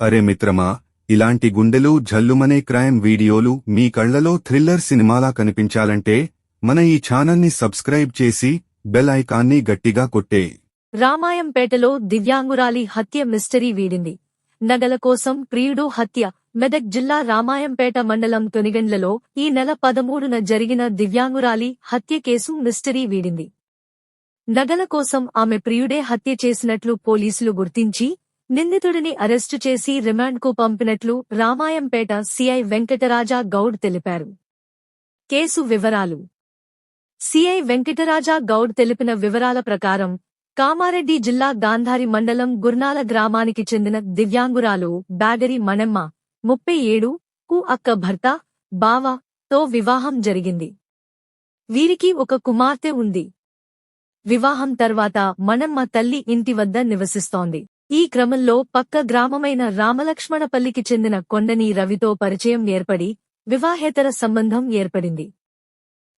అరే మిత్రమా ఇలాంటి గుండెలు జల్లుమనే క్రైమ్ వీడియోలు మీ కళ్ళలో థ్రిల్లర్ సినిమాలా కనిపించాలంటే మన ఈ ఛానల్ని సబ్స్క్రైబ్ చేసి బెల్ ఐకాన్ని గట్టిగా కొట్టే. రామాయంపేటలో దివ్యాంగురాలి హత్య మిస్టరీ వీడింది. నగల కోసం ప్రియుడు హత్య. మెదక్ జిల్లా రామాయంపేట మండలం తొనిగండ్లలో ఈ నెల పదమూడున జరిగిన దివ్యాంగురాలి హత్య కేసు మిస్టరీ వీడింది. నగల కోసం ఆమె ప్రియుడే హత్య చేసినట్లు పోలీసులు గుర్తించి నిందితుడిని అరెస్టు చేసి రిమాండ్కు పంపినట్లు రామాయంపేట సిఐ వెంకటరాజా గౌడ్ తెలిపారు. కేసు వివరాలు. సిఐ వెంకటరాజా గౌడ్ తెలిపిన వివరాల ప్రకారం కామారెడ్డి జిల్లా గాంధారి మండలం గుర్నాల గ్రామానికి చెందిన దివ్యాంగురాలు బ్యాగరి మణమ్మ ముప్పై ఏడు కు అక్క భర్త బావ తో వివాహం జరిగింది. వీరికి ఒక కుమార్తె ఉంది. వివాహం తర్వాత మణమ్మ తల్లి ఇంటి వద్ద నివసిస్తోంది. ఈ క్రమంలో పక్క గ్రామమైన రామలక్ష్మణపల్లికి చెందిన కొండని రవితో పరిచయం ఏర్పడి వివాహేతర సంబంధం ఏర్పడింది.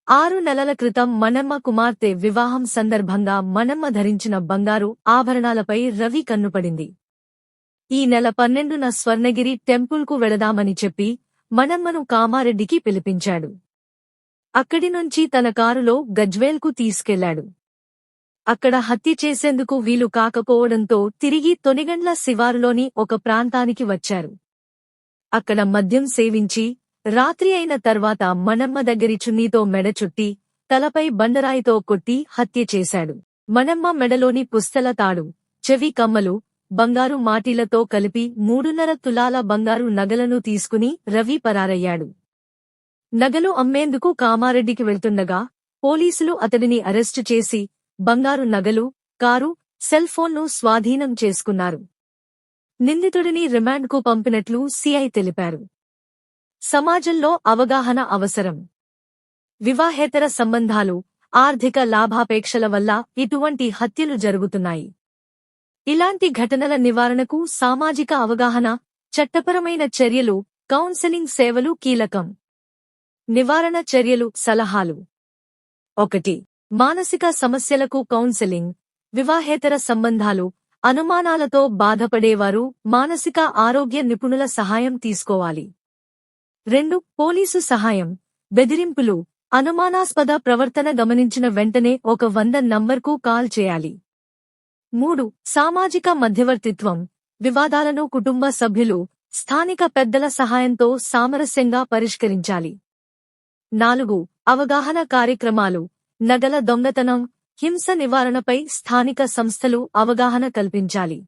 ఆరు నెలల క్రితం మనమ్మ కుమార్తె వివాహం సందర్భంగా మనమ్మ ధరించిన బంగారు ఆభరణాలపై రవి కన్నుపడింది. ఈ నెల పన్నెండున స్వర్ణగిరి టెంపుల్కు వెళదామని చెప్పి మనమ్మను కామారెడ్డికి పిలిపించాడు. అక్కడి నుంచి తన కారులో గజ్వేల్కు తీసుకెళ్ళాడు. అక్కడ హత్య చేసేందుకు వీలు కాకపోవడంతో తిరిగి తొనిగండ్ల శివారులోని ఒక ప్రాంతానికి వచ్చారు. అక్కడ మద్యం సేవించి రాత్రి అయిన తర్వాత మనమ్మ దగ్గరి చున్నీతో మెడ చుట్టి తలపై బండరాయితో కొట్టి హత్య చేశాడు. మనమ్మ మెడలోని పుస్తల తాడు చెవి కమ్మలు బంగారు మాటీలతో కలిపి మూడున్నర తులాల బంగారు నగలను తీసుకుని రవి పరారయ్యాడు. నగలు అమ్మేందుకు కామారెడ్డికి వెళ్తుండగా పోలీసులు అతడిని అరెస్టు చేసి బంగారు నగలు కారు సెల్ ఫోన్ను స్వాధీనం చేసుకున్నారు. నిందితుడిని రిమాండ్కు పంపినట్లు సిఐ తెలిపారు. సమాజంలో అవగాహన అవసరం. వివాహేతర సంబంధాలు ఆర్థిక లాభాపేక్షల వల్ల ఇటువంటి హత్యలు జరుగుతున్నాయి. ఇలాంటి ఘటనల నివారణకు సామాజిక అవగాహన చట్టపరమైన చర్యలు కౌన్సెలింగ్ సేవలు కీలకం. నివారణ చర్యలు సలహాలు. ఒకటి. మానసిక సమస్యలకు కౌన్సెలింగ్ వివాహేతర సంబంధాలు అనుమానాలతో బాధపడేవారు మానసిక ఆరోగ్య నిపుణుల సహాయం తీసుకోవాలి. రెండు పోలీసు సహాయం బెదిరింపులు అనుమానాస్పద ప్రవర్తన గమనించిన వెంటనే ఒక వంద నంబర్కు కాల్ చేయాలి. మూడు సామాజిక మధ్యవర్తిత్వం వివాదాలను కుటుంబ సభ్యులు స్థానిక పెద్దల సహాయంతో సామరస్యంగా పరిష్కరించాలి. నాలుగు అవగాహన కార్యక్రమాలు నగల దొంగతనం హింస నివారణపై స్థానిక సంస్థలు అవగాహన కల్పించాలి.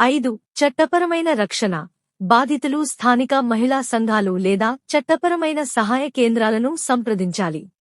ఐదు చట్టపరమైన రక్షణ. బాధితులు స్థానిక మహిళా సంఘాలు లేదా చట్టపరమైన సహాయ కేంద్రాలను సంప్రదించాలి.